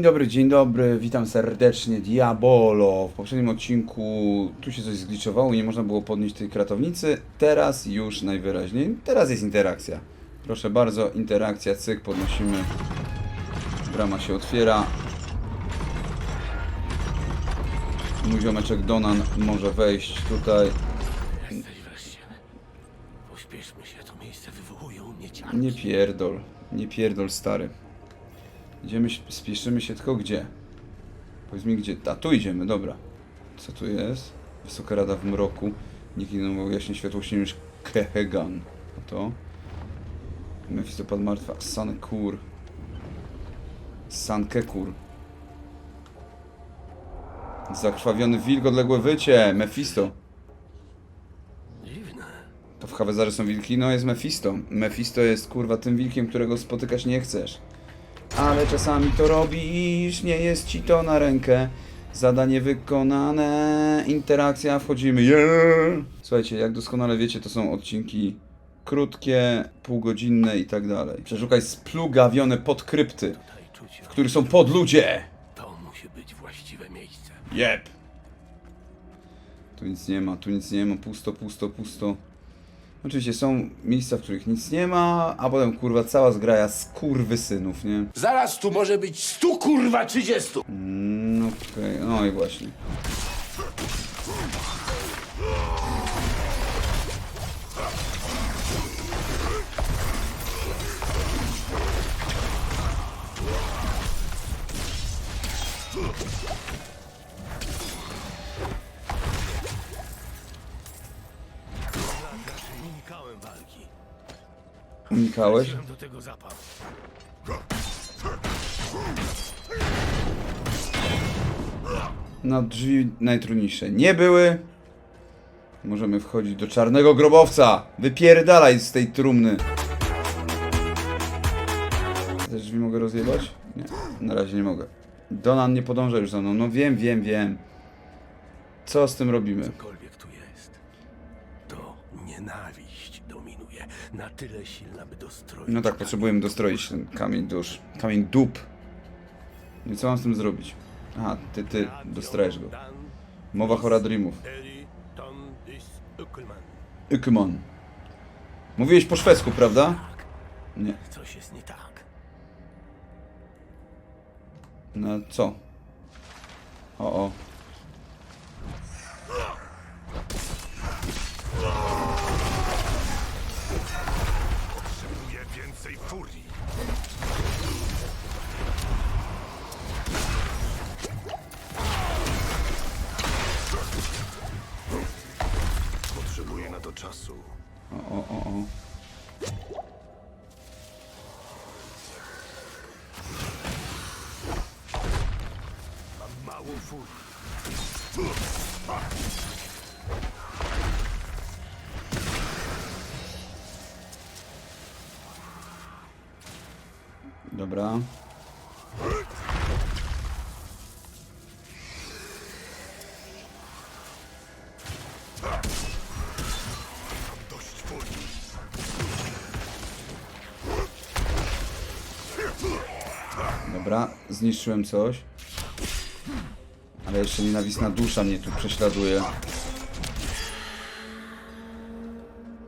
Dzień dobry, dzień dobry, witam serdecznie, Diabolo. W poprzednim odcinku tu się coś zgliczowało, nie można było podnieść tej kratownicy. Teraz już najwyraźniej, teraz jest interakcja. Proszę bardzo, interakcja, cyk, podnosimy. Brama się otwiera. Mój ziomeczek Donan może wejść tutaj. Jesteś wreszcie. Pośpieszmy się, to miejsce wywołuje u mnie ciarki. Nie pierdol, nie pierdol stary. Idziemy, spieszymy się tylko gdzie? Powiedz mi gdzie. A tu idziemy, dobra. Co tu jest? Wysoka Rada w mroku. Nikt mógł jaśnie światłości niż Kehegan. A to? Mefistopad martwa. Sankur. Sankekur. Zakrwawiony wilk, odległe wycie. Mefisto. Dziwne. To w Hawezarze są wilki? No jest Mephisto. Mephisto jest kurwa tym wilkiem, którego spotykać nie chcesz. Ale czasami to robisz, nie jest ci to na rękę. Zadanie wykonane, interakcja, wchodzimy. Yeah! Słuchajcie, jak doskonale wiecie, to są odcinki krótkie, półgodzinne i tak dalej. Przeszukaj splugawione podkrypty, w których są podludzie. to musi być właściwe miejsce. Jep. Tu nic nie ma, tu nic nie ma, pusto, pusto, pusto. Oczywiście są miejsca, w których nic nie ma, a potem kurwa cała zgraja synów, nie? Zaraz tu może być stu kurwa trzydziestu. Mm, okej, no i właśnie. Unikałeś? Wziąłem do tego zapał. No drzwi najtrudniejsze nie były. Możemy wchodzić do czarnego grobowca. Wypierdalaj z tej trumny. Te drzwi mogę rozjebać? Nie, na razie nie mogę. Donan nie podąża już za mną. No wiem, wiem, wiem. Co z tym robimy? Cokolwiek Na tyle silna, by dostroić. No tak, potrzebujemy dostroić ten kamień dusz. Kamień dup. No i co mam z tym zrobić? Aha, ty, ty dostrajesz go. Mowa Dis, Ukelman. Ykmon. Mówiłeś po szwedzku, prawda? Tak, Nie. coś jest nie tak. No co? O, o. to czasu. O, o, o, o. Mam mało furii. Dobra. Zniszczyłem coś. Ale jeszcze nienawistna dusza mnie tu prześladuje.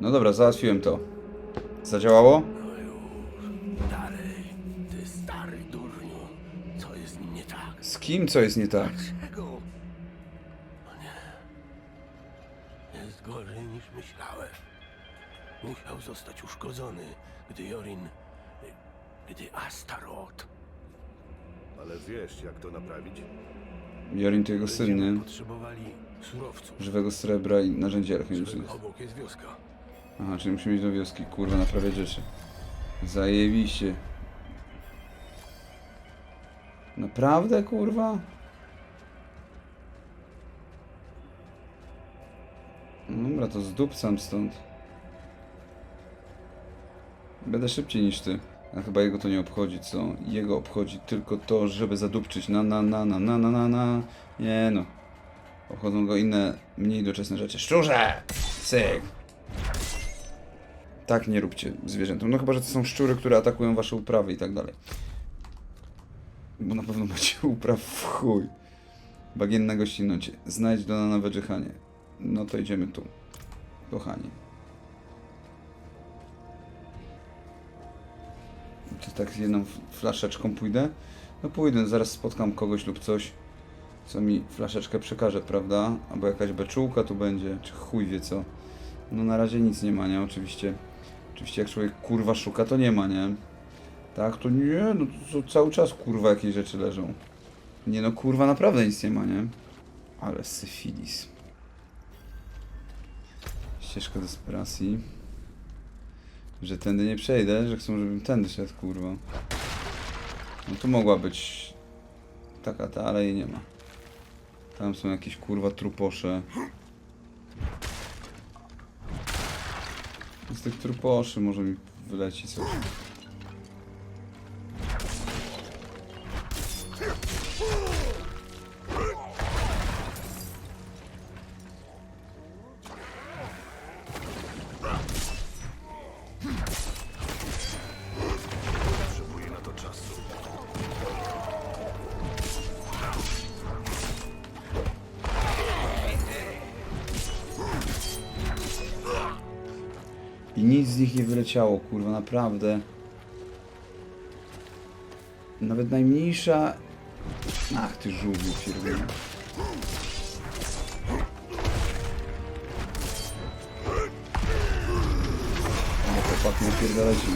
No dobra, załatwiłem to. Zadziałało? Z kim co jest nie tak? Jest gorzej niż myślałem. Musiał zostać uszkodzony, gdy Jorin... gdy Astaroth... Ale wiesz, jak to naprawić? Jorin to jego syn, nie? potrzebowali surowców. Żywego srebra i narzędzi alchemicznych. Obok jest wioska. Aha, czyli musimy iść do wioski, kurwa, naprawiać rzeczy. Zajebiście. Naprawdę, kurwa? No Dobra, to zdupcam stąd. Będę szybciej niż ty. A chyba jego to nie obchodzi, co? Jego obchodzi tylko to, żeby zadupczyć. Na, na, na, na, na, na, na, na. Nie no. Obchodzą go inne, mniej doczesne rzeczy. Szczurze! Cyk! Tak nie róbcie zwierzętom. No chyba, że to są szczury, które atakują wasze uprawy i tak dalej. Bo na pewno macie upraw w chuj. Bagienna gościnnocie. Znajdź do na Wedżychanie. No to idziemy tu. Kochani. Czy tak z jedną flaszeczką pójdę? No pójdę, zaraz spotkam kogoś lub coś, co mi flaszeczkę przekaże, prawda? Albo jakaś beczułka tu będzie, czy chuj wie co. No na razie nic nie ma, nie? Oczywiście. Oczywiście jak człowiek kurwa szuka, to nie ma, nie? Tak, to nie, no to, to cały czas kurwa jakieś rzeczy leżą. Nie no, kurwa naprawdę nic nie ma, nie? Ale syfilis. Ścieżka desperacji. Że tędy nie przejdę, że chcą, żebym tędy szedł, kurwa. No tu mogła być taka ta, ale jej nie ma. Tam są jakieś kurwa truposze. Z tych truposzy może mi wyleci coś. Wyleciało, kurwa, naprawdę. Nawet najmniejsza... Ach, ty żółwiu pierdolony. Ale chłopak nie pierdoleci.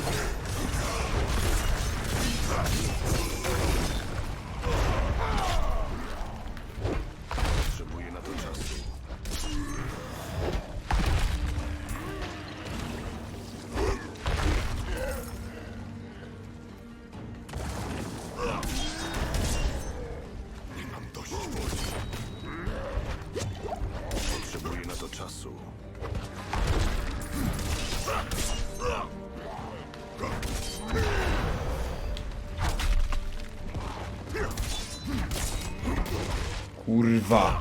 Kurwa.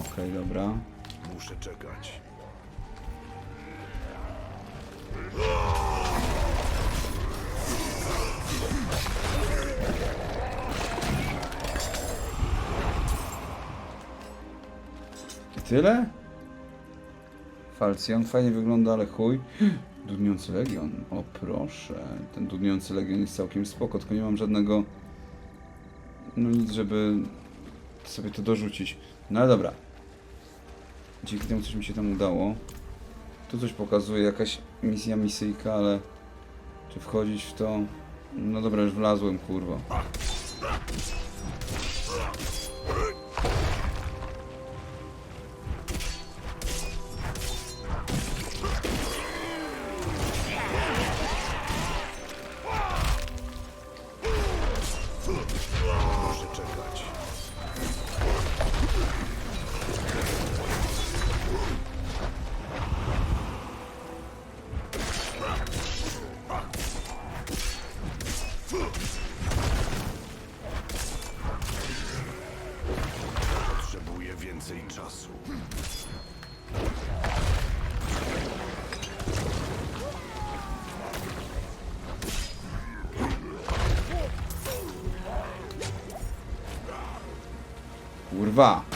Okej, dobra. Muszę czekać. I tyle? Falcjon fajnie wygląda, ale chuj. Dudniący Legion. O proszę. Ten dudniący Legion jest całkiem spoko, tylko nie mam żadnego... No nic, żeby sobie to dorzucić. No ale dobra. Dzięki temu coś mi się tam udało. Tu coś pokazuje, jakaś misja misyjka, ale... Czy wchodzić w to? No dobra, już wlazłem, kurwa. Kurwa!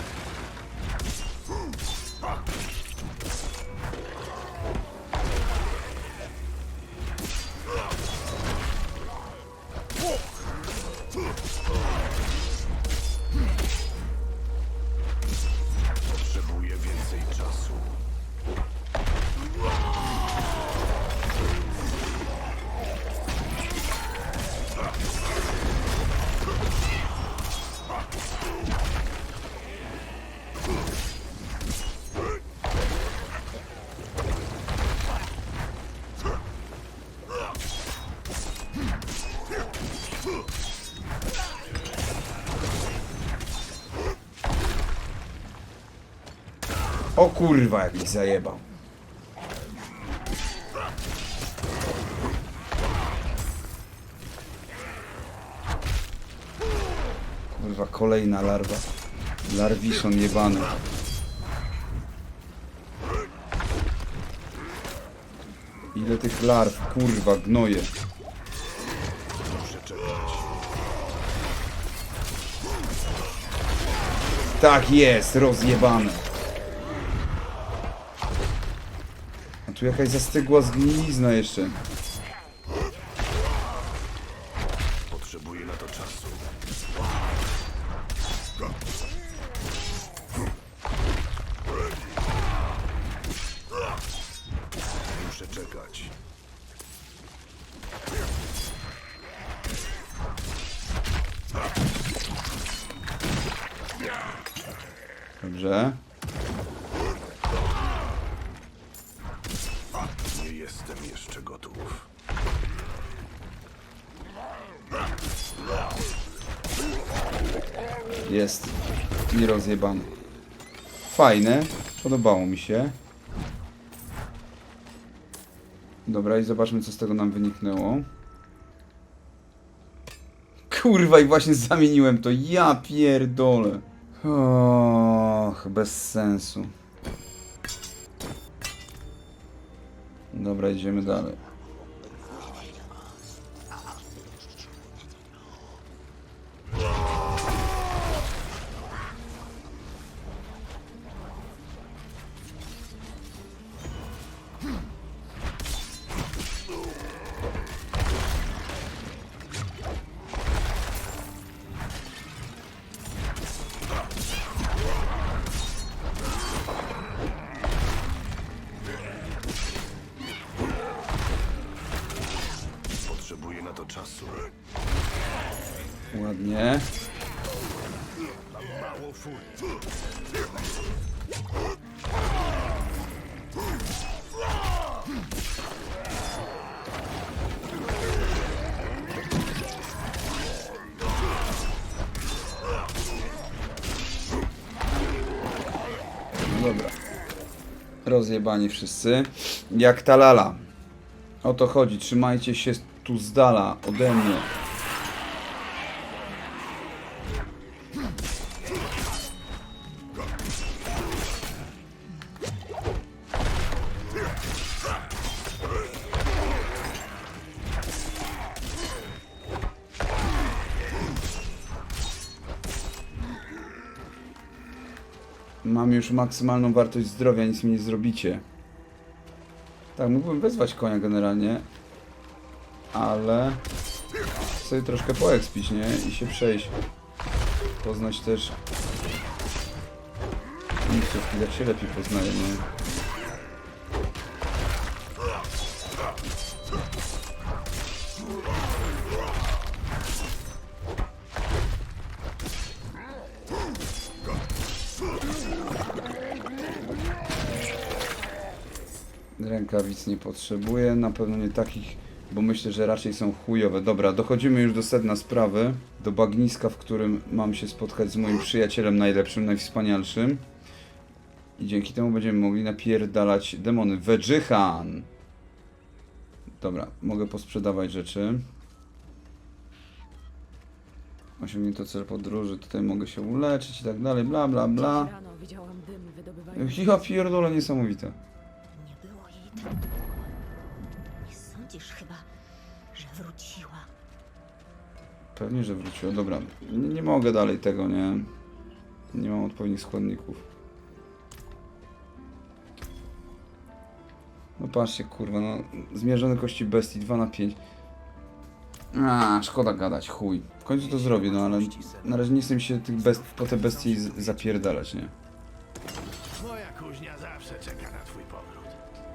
O kurwa, jak mi zajebał. Kurwa, kolejna larwa. Larwiszon jebany. Ile tych larw, kurwa, gnoje. Tak jest, rozjebane. Tu jakaś zastygła zgnilizna jeszcze. Potrzebuję na to czasu. Muszę czekać. Dobrze. Nie jestem jeszcze gotów. Jest. I rozjebany. Fajne. Podobało mi się. Dobra, i zobaczmy, co z tego nam wyniknęło. Kurwa, i właśnie zamieniłem to. Ja pierdolę. Och, bez sensu. Dobra, idziemy dalej. Dobra. Rozjebani wszyscy. Jak ta lala. O to chodzi. Trzymajcie się tu z dala ode mnie. Już maksymalną wartość zdrowia, nic mi nie zrobicie. Tak, mógłbym wezwać konia generalnie, ale sobie troszkę poekspić, nie? I się przejść. Poznać też miejscówki, jak się lepiej poznaje, nie? Rękawic nie potrzebuję, na pewno nie takich, bo myślę, że raczej są chujowe. Dobra, dochodzimy już do sedna sprawy, do bagniska, w którym mam się spotkać z moim przyjacielem najlepszym, najwspanialszym. I dzięki temu będziemy mogli napierdalać demony. Wedżychan! Dobra, mogę posprzedawać rzeczy. Osiągnięto cel podróży, tutaj mogę się uleczyć i tak dalej, bla bla bla. Dziś rano widziałam dym wydobywający. Ja pierdolę, niesamowite. Nie sądzisz chyba, że wróciła? Pewnie, że wróciło. Dobra, nie, nie mogę dalej tego, nie? Nie mam odpowiednich składników. No patrzcie, kurwa, no zmierzone kości bestii 2 na 5. A, szkoda gadać, chuj. W końcu to zrobię, no ale na razie nie chcę mi się tych best, po te bestii zapierdalać, nie?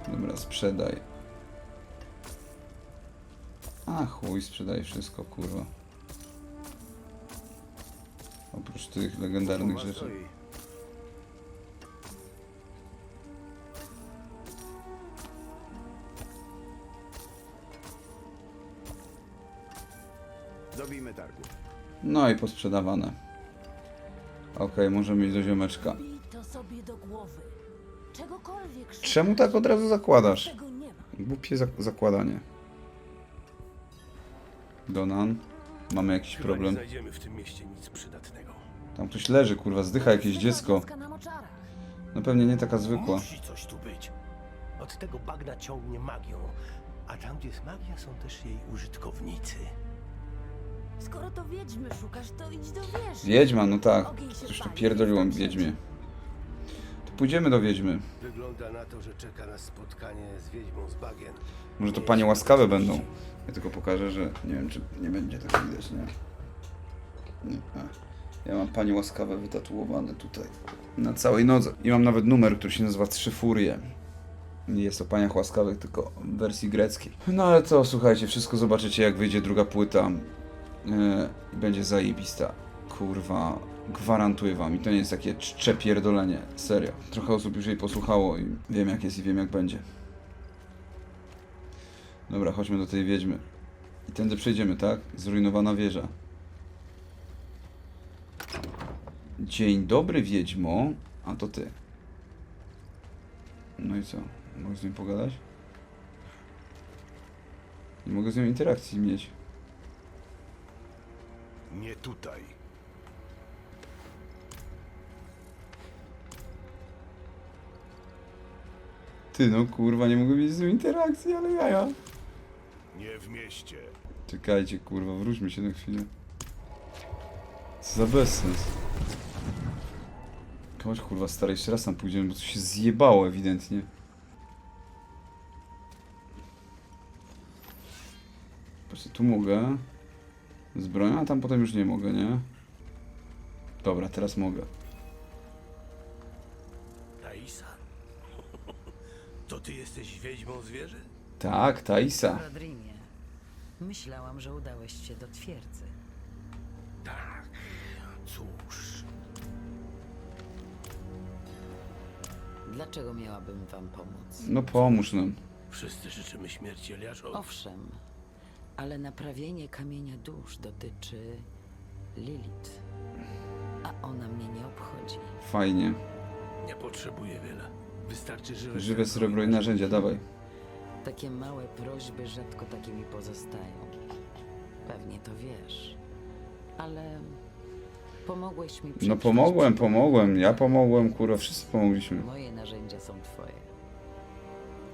Dobra, sprzedaj. A chuj, sprzedaj wszystko, kurwa. Oprócz tych legendarnych rzeczy. Dobijmy targu. No i posprzedawane. Okej, możemy iść do ziomeczka. Czegokolwiek Czemu tak od razu zakładasz? Tego nie ma. Głupie zak zakładanie. Donan. Mamy jakiś Chyba problem. nie znajdziemy w tym mieście nic przydatnego. Tam ktoś leży, kurwa, zdycha jakieś dziecko. Dziecka na moczarach. No pewnie nie taka zwykła. Musi coś tu być. Od tego bagna ciągnie magią. A tam, gdzie jest magia, są też jej użytkownicy. Skoro to wiedźmy szukasz, to idź do wieży. Wiedźma, no tak. Ogień się pali, pierdoliłem wystarczy. Wiedźmie. Pójdziemy do Wiedźmy. Wygląda na to, że czeka nas spotkanie z wiedźmą z bagien. Może to panie łaskawe będą. Ja tylko pokażę, że nie wiem, czy nie będzie tak widać, nie? Nie. A. Ja mam panie łaskawe wytatuowane tutaj. Na całej nodze. I mam nawet numer, który się nazywa Trzy Furie. Nie jest o paniach łaskawych, tylko w wersji greckiej. No ale to słuchajcie, wszystko zobaczycie jak wyjdzie druga płyta. Yy, I będzie zajebista. Kurwa, gwarantuję wam. I to nie jest takie czcze pierdolenie. Serio. Trochę osób już jej posłuchało i wiem jak jest i wiem jak będzie. Dobra, chodźmy do tej wiedźmy. I tędy przejdziemy, tak? Zrujnowana wieża. Dzień dobry, wiedźmo. A to ty. No i co? Mogę z nią pogadać? Nie mogę z nią interakcji mieć. Nie tutaj. Ty, no kurwa, nie mogę mieć z nią interakcji, ale jaja. Nie w mieście. Czekajcie, kurwa, wróćmy się na chwilę. Co za bezsens. Chodź, kurwa, stary, jeszcze raz tam pójdziemy, bo to się zjebało ewidentnie. Patrzcie, tu mogę. Z bronią, a tam potem już nie mogę, nie? Dobra, teraz mogę. Ty jesteś wiedźmą zwierzy? Tak, Taisa. Rodrimie, myślałam, że udałeś się do twierdzy. Tak. Cóż. Dlaczego miałabym wam pomóc? No pomóż nam. Wszyscy życzymy śmierci Eliaszowi. Owszem, ale naprawienie kamienia dusz dotyczy Lilith. A ona mnie nie obchodzi. Fajnie. Nie potrzebuję wiele. Wystarczy żywe, Żywe srebro i narzędzia, dawaj. Takie małe prośby rzadko takimi pozostają. Pewnie to wiesz. Ale pomogłeś mi No przetrwać pomogłem, pomogłem. Ja pomogłem, kurwa, wszyscy pomogliśmy. Moje narzędzia są twoje.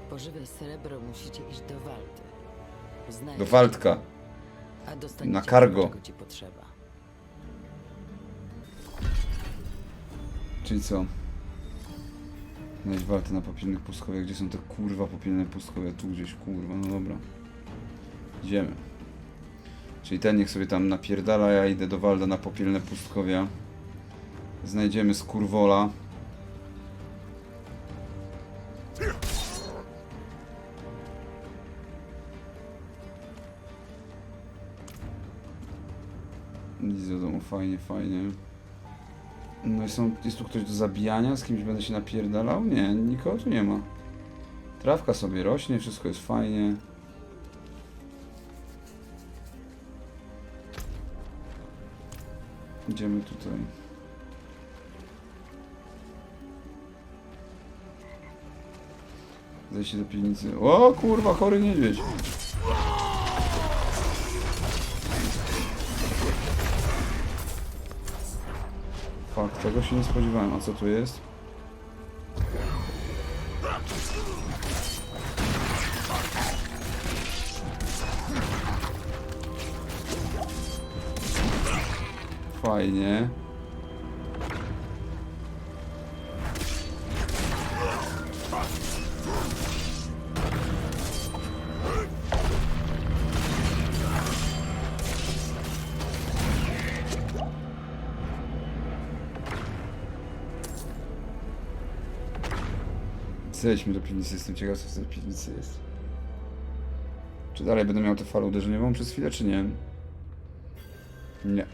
Po żywe srebro musicie iść do Walty. Znajdź Do Waldka. A dostaniecie Na cargo. to, czego ci potrzeba. Czyli co? Znajdź waltę na popielnych pustkowiach. Gdzie są te kurwa popielne pustkowia? Tu gdzieś, kurwa, no dobra. Idziemy. Czyli ten niech sobie tam napierdala, ja idę do Walda na popielne pustkowia. Znajdziemy skurwola. Nic do domu, fajnie, fajnie. No jest tu ktoś do zabijania? Z kimś będę się napierdalał? Nie, nikogo tu nie ma. Trawka sobie rośnie, wszystko jest fajnie. Idziemy tutaj. Zejście do piwnicy. O kurwa, chory niedźwiedź. Tego się nie spodziewałem. A co tu jest? Zejdźmy do piwnicy, jestem ciekaw co w tej piwnicy jest. Czy dalej będę miał tę falę uderzeniową przez chwilę, czy nie? Nie.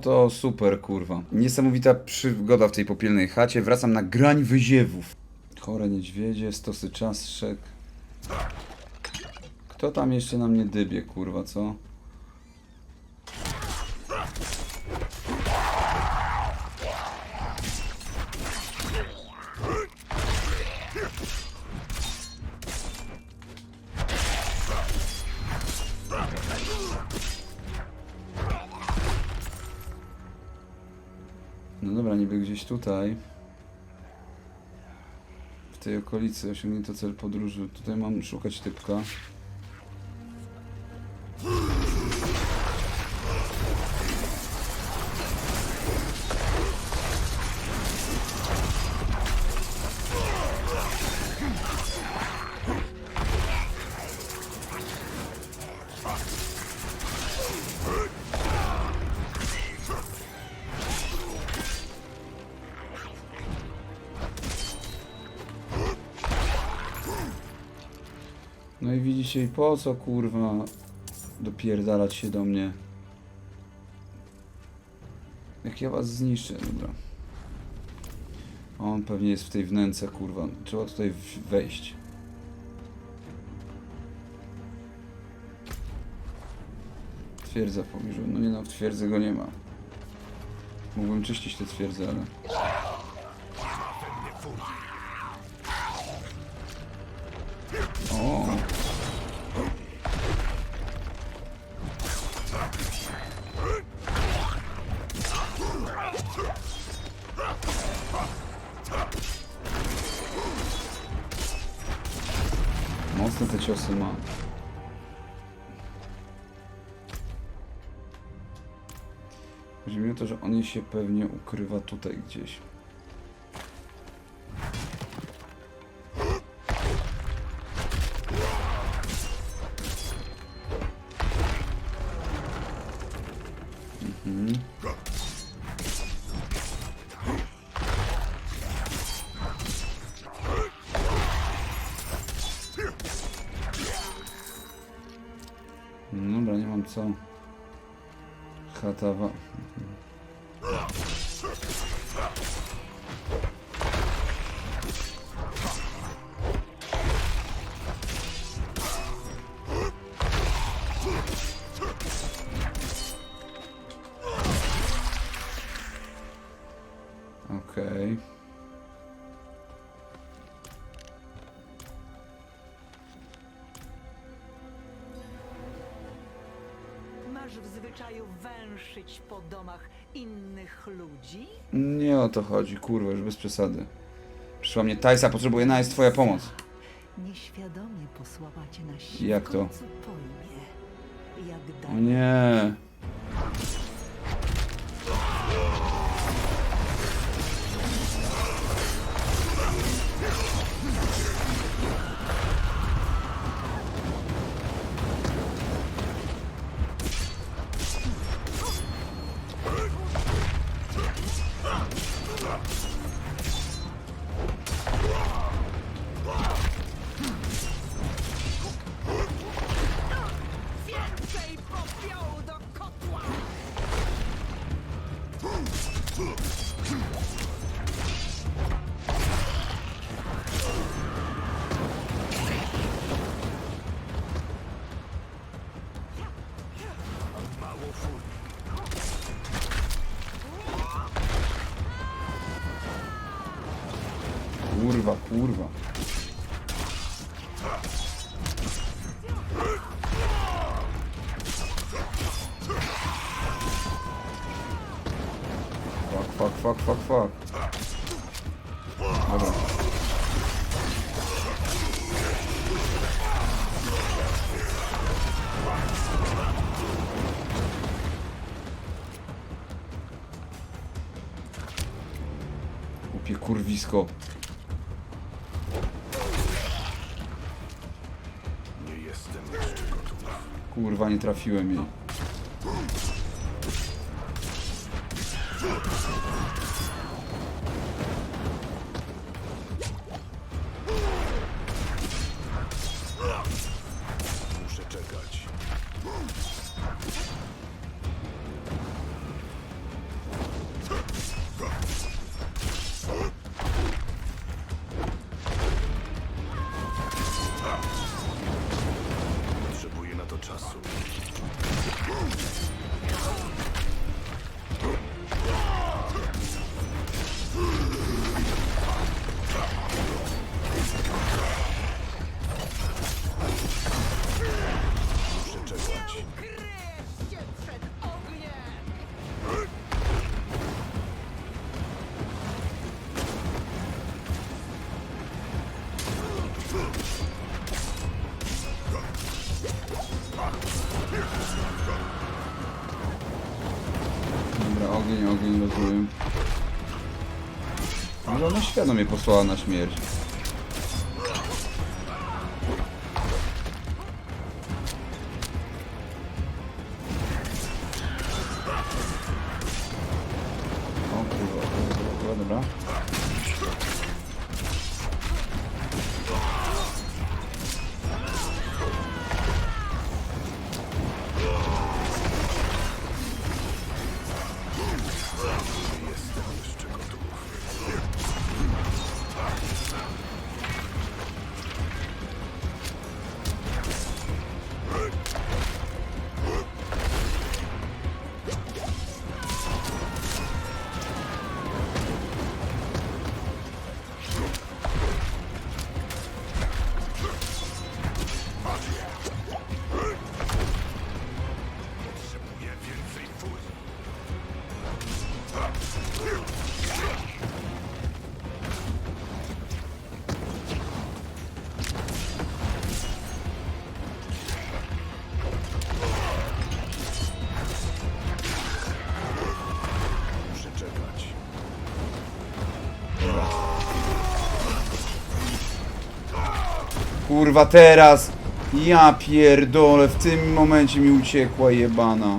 To super, kurwa. Niesamowita przygoda w tej popielnej chacie. Wracam na grań wyziewów. Chore niedźwiedzie, stosy czaszek. Kto tam jeszcze na mnie dybie, kurwa, co? Tutaj. W tej okolicy osiągnięto cel podróży. Tutaj mam szukać typka. No i widzicie, i po co kurwa dopierdalać się do mnie? Jak ja was zniszczę, dobra. On pewnie jest w tej wnęce, kurwa. Trzeba tutaj wejść. Twierdza w pobliżu. No nie no, w go nie ma. Mógłbym czyścić te twierdze, ale... O! Mocne te ciosy ma. Chodzi mi o to, że on się pewnie ukrywa tutaj gdzieś. Okej. Masz w zwyczaju węszyć po domach innych ludzi? Nie o to chodzi, kurwa, już bez przesady. Przyszła mnie Tajsa, potrzebuje na jest twoja pomoc. Nieświadomie posłała cię na siłę. Jak to? Pojmie, jak O nie. Fuck, fuck, fuck. Dobra. Głupie kurwisko. Nie jestem jeszcze gotów. Kurwa, nie trafiłem jej. Świadomie posłała na śmierć. Kurwa teraz! Ja pierdolę, w tym momencie mi uciekła jebana.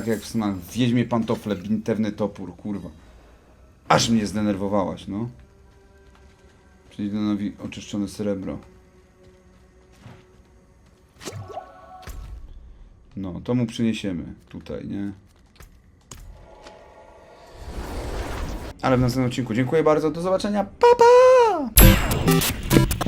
Tak, jak w snach. Wiedźmie pantofle, bintewny topór, kurwa. Aż mnie zdenerwowałaś, no. Czyli nowi oczyszczone srebro. No, to mu przyniesiemy tutaj, nie? Ale w następnym odcinku. Dziękuję bardzo, do zobaczenia. Pa, pa!